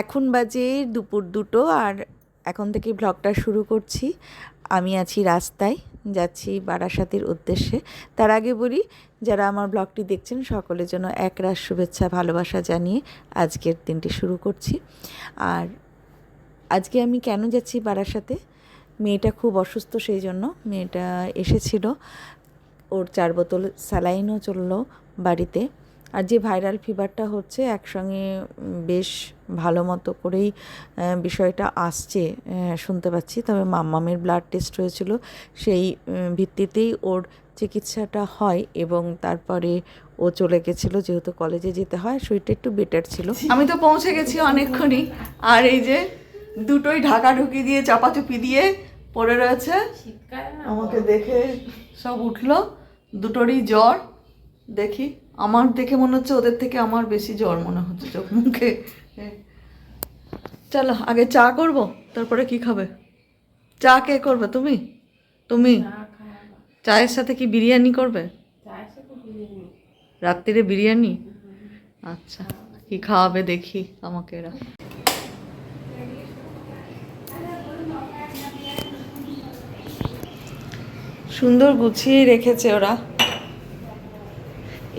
এখন বাজে দুপুর দুটো আর এখন থেকে ব্লগটা শুরু করছি। আমি আছি রাস্তায়, যাচ্ছি বারাসাতের উদ্দেশ্যে। তার আগে বলি, যারা আমার ব্লগটি দেখছেন, সকলের জন্য এক রাস শুভেচ্ছা, ভালোবাসা জানিয়ে আজকের দিনটি শুরু করছি। আর আজকে আমি কেন যাচ্ছি বারাসাতে? মেয়েটা খুব অসুস্থ সেই জন্য মেয়েটা এসেছিল। ওর চার বোতল স্যালাইনও চলল বাড়িতে। আর যে ভাইরাল ফিভারটা হচ্ছে একসঙ্গে বেশ ভালো মতো করেই বিষয়টা আসছে শুনতে পাচ্ছি। তবে মাম্মামের ব্লাড টেস্ট হয়েছিল সেই ভিত্তিতেই ওর চিকিৎসাটা হয় এবং তারপরে ও চলে গেছিল যেহেতু কলেজে যেতে হয় শরীরটা একটু বেটার ছিল। আমি তো পৌঁছে গেছি অনেকক্ষণই আর এই যে দুটোই ঢাকা ঢুকি দিয়ে চাপাচুপি দিয়ে পড়ে রয়েছে। আমাকে দেখে সব উঠল দুটোরই জ্বর দেখি। আমার দেখে মনে হচ্ছে ওদের থেকে আমার বেশি জ্বর মনে হচ্ছে চোখ মুখে। চলো আগে চা করব তারপরে কি খাবে? চা কে করবে তুমি? তুমি? চায়ের সাথে কি বিরিয়ানি করবে? রাত্রিরে বিরিয়ানি। আচ্ছা কি খাওয়াবে দেখি আমাকে এরা। সুন্দর গুছিয়ে রেখেছে ওরা।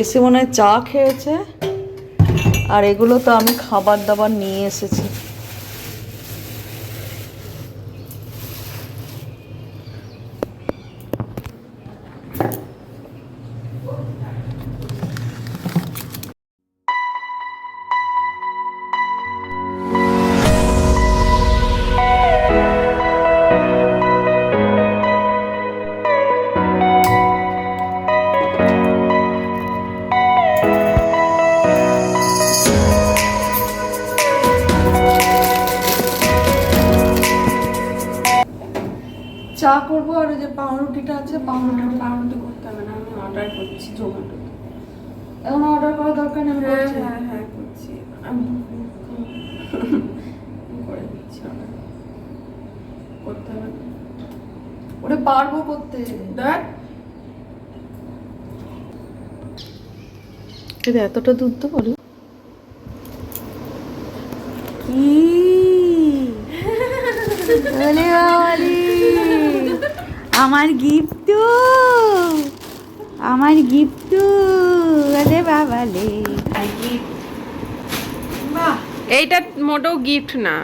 এসে মনে হয় চা খেয়েছে। আর এগুলো তো আমি খাবার দাবার নিয়ে এসেছি। পাউরুটি পাউরুটি করতে হবে না আমি অর্ডার করছি জোম্যাটো। এখন অর্ডার করার দরকার নেই হ্যাঁ হ্যাঁ হ্যাঁ করছি। আমি করে দিচ্ছি। করতে হবে না। ওরে পারব করতে। দেখ। এটা এতটা দুধ তো বলো। কি? আমার গিফট আমার গিফট ওলে বাবালে এইটা মোটেও গিফট না।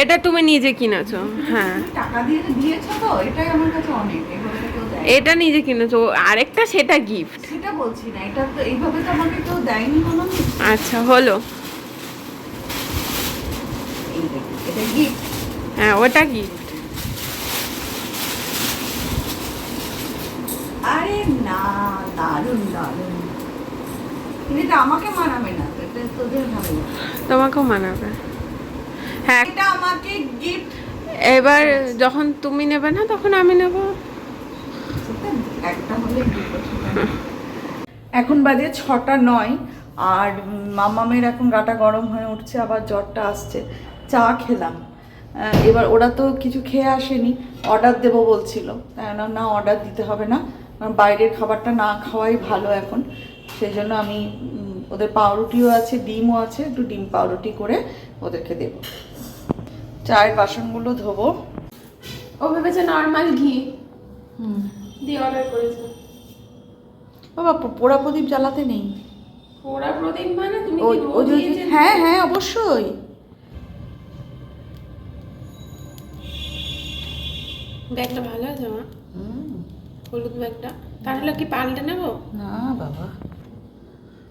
এটা তুমি নিজে কিনেছো হ্যাঁ। টাকা দিয়ে দিয়েছ তো এটাই আমার কাছে অনেক এভাবে তো কেউ দেয় এটা নিজে কিনেছো আরেকটা সেটা গিফট সেটা বলছি না এটা তো এইভাবে তো আমাকে কেউ দেয়নি কোনো আচ্ছা হলো। হ্যাঁ ওটা গিফট আরে না দারুণ দারুণ। এটা আমাকে মানাবে না এটা তোদের ভালো তোমাকেও মানাবে। হ্যাঁ এটা আমাকে গিফট এবার যখন তুমি নেবে না তখন আমি নেব। একটা হলে এখন বাজে ছটা নয় আর মামামের এখন গাটা গরম হয়ে উঠছে আবার জ্বরটা আসছে। চা খেলাম। এবার ওরা তো কিছু খেয়ে আসেনি অর্ডার দেবো বলছিল। তাই না অর্ডার দিতে হবে না। বাইরের খাবারটা না খাওয়াই ভালো এখন। সেই জন্য আমি ওদের পাউরুটিও আছে ডিমও আছে একটু ডিম পাউরুটি করে ওদেরকে দেবো। চায়ের বাসনগুলো ধোবো। ও ভেবেছে নর্মাল ঘি। হুম। দিয়ে অর্ডার করেছে। বাবা পোড়া প্রদীপ জ্বালাতে নেই। ওরা প্রদীপ মানে তুমি কি হ্যাঁ হ্যাঁ অবশ্যই। ব্যাগটা ভালো আছে মা? হলুদ ব্যাগটা। তাহলে কি পাল্টে নেব? না বাবা।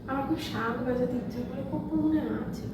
আমার খুব শাক বাজাতে ইচ্ছা করে খুব মনে আছে।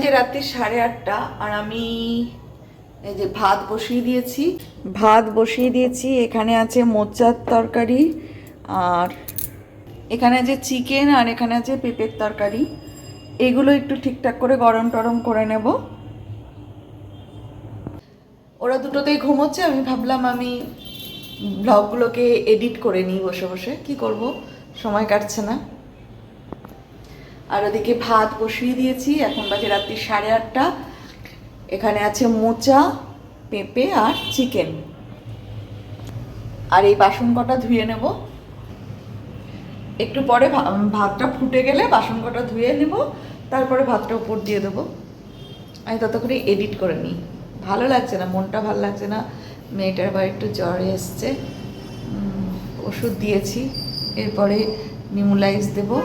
বাজে রাত্রি সাড়ে আটটা আর আমি এই যে ভাত বসিয়ে দিয়েছি। ভাত বসিয়ে দিয়েছি এখানে আছে মোচার তরকারি আর এখানে আছে চিকেন আর এখানে আছে পেঁপের তরকারি। এগুলো একটু ঠিকঠাক করে গরম টরম করে নেব। ওরা দুটোতেই ঘুমোচ্ছে আমি ভাবলাম আমি ব্লগগুলোকে এডিট করে নিই বসে বসে। কি করব? সময় কাটছে না। আর ওদিকে ভাত বসিয়ে দিয়েছি। এখন বাজে রাত্রি সাড়ে আটটা। এখানে আছে মোচা, পেঁপে আর চিকেন। আর এই বাসন কটা ধুয়ে নেব। একটু পরে ভাতটা ফুটে গেলে বাসন কটা ধুয়ে নেব। তারপরে ভাতটা উপর দিয়ে দেবো। আমি ততক্ষণে এডিট করে নিই। ভালো লাগছে না, মনটা ভালো লাগছে না। মেয়েটার আবার একটু জ্বর এসছে। ওষুধ দিয়েছি। এরপরে নিমুলাইজ দেবো।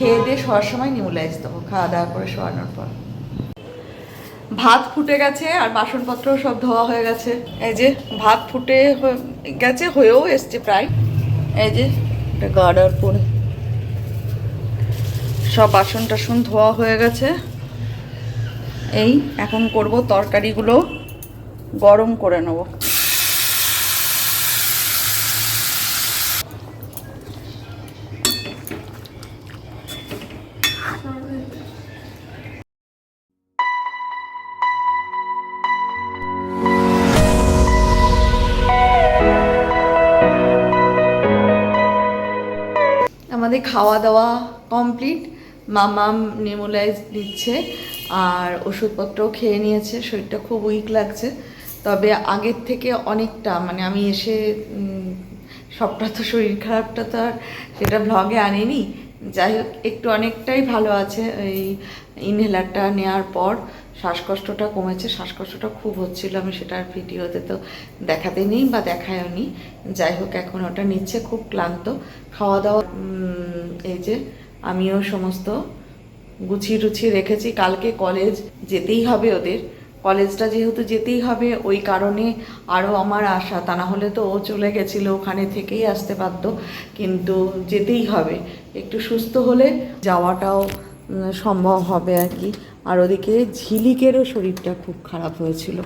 খেয়ে দিয়ে শোয়ার সময় নিমুলাইজ দেবো, খাওয়া দাওয়া করে শোয়ানোর পর। ভাত ফুটে গেছে আর বাসনপত্র সব ধোয়া হয়ে গেছে। এই যে ভাত ফুটে গেছে, হয়েও এসছে প্রায়। এই যে গার্ডার পরে সব বাসন টাসন ধোয়া হয়ে গেছে। এই এখন করব তরকারিগুলো গরম করে নেব। খাওয়া দাওয়া কমপ্লিট মামাম নেমুলাইজ দিচ্ছে আর ওষুধপত্রও খেয়ে নিয়েছে, শরীরটা খুব উইক লাগছে। তবে আগের থেকে অনেকটা মানে আমি এসে সবটা তো শরীর খারাপটা তো আর সেটা ভ্লগে আনিনি। যাই হোক, একটু অনেকটাই ভালো আছে এই ইনহেলারটা নেওয়ার পর। শ্বাসকষ্টটা কমেছে, শ্বাসকষ্টটা খুব হচ্ছিল, আমি সেটা আর ভিডিওতে তো দেখাতে নেই বা দেখায়ও নি যাই হোক, এখন ওটা নিচ্ছে, খুব ক্লান্ত। খাওয়া দাওয়া এই যে আমিও সমস্ত গুছিয়ে টুছিয়ে রেখেছি। কালকে কলেজ যেতেই হবে ওদের। কলেজটা যেহেতু যেতেই হবে, ওই কারণে আরও আমার আশা। তা না হলে তো ও চলে গেছিল, ওখানে থেকেই আসতে পারতো। কিন্তু যেতেই হবে। একটু সুস্থ হলে যাওয়াটাও সম্ভব হবে আর কি। আর ওদিকে ঝিলিকেরও শরীরটা খুব খারাপ হয়েছিল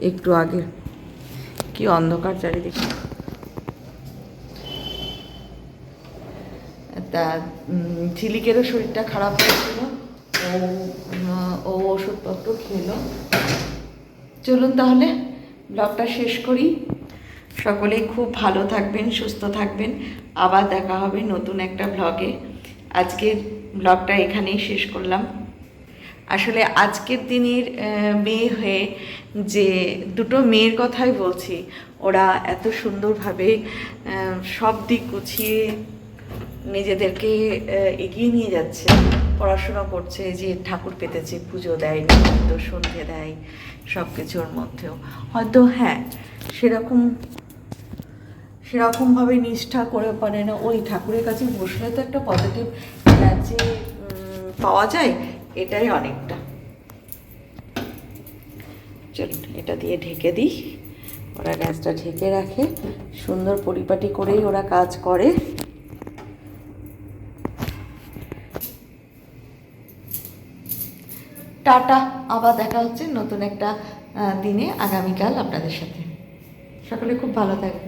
একটু আগে। কি অন্ধকার চারিদিকে। তা ঝিলিকেরও শরীরটা খারাপ হয়েছিল। ও ওষুধপত্র খেলো। চলুন তাহলে, ব্লগটা শেষ করি। সকলেই খুব ভালো থাকবেন, সুস্থ থাকবেন। আবার দেখা হবে নতুন একটা ব্লগে। আজকের ব্লগটা এখানেই শেষ করলাম। আসলে আজকের দিনের মেয়ে হয়ে যে দুটো মেয়ের কথাই বলছি, ওরা এত সুন্দরভাবে সব দিক গুছিয়ে নিজেদেরকে এগিয়ে নিয়ে যাচ্ছে, পড়াশোনা করছে যে ঠাকুর পেতেছে, পুজো দেয় নিয়মিত সন্ধে দেয় সব কিছুর মধ্যেও। হয়তো হ্যাঁ সেরকম, সেরকমভাবে নিষ্ঠা করে পারে না ওই ঠাকুরের কাছে। বসলে তো একটা পজিটিভ এনার্জি পাওয়া যায়, এটাই অনেকটা। চলুন, এটা দিয়ে ঢেকে দিই। ওরা গ্যাসটা ঢেকে রাখে। সুন্দর পরিপাটি করেই ওরা কাজ করে। টাটা আবার দেখা হচ্ছে নতুন একটা দিনে আগামীকাল আপনাদের সাথে। সকলে খুব ভালো থাকবে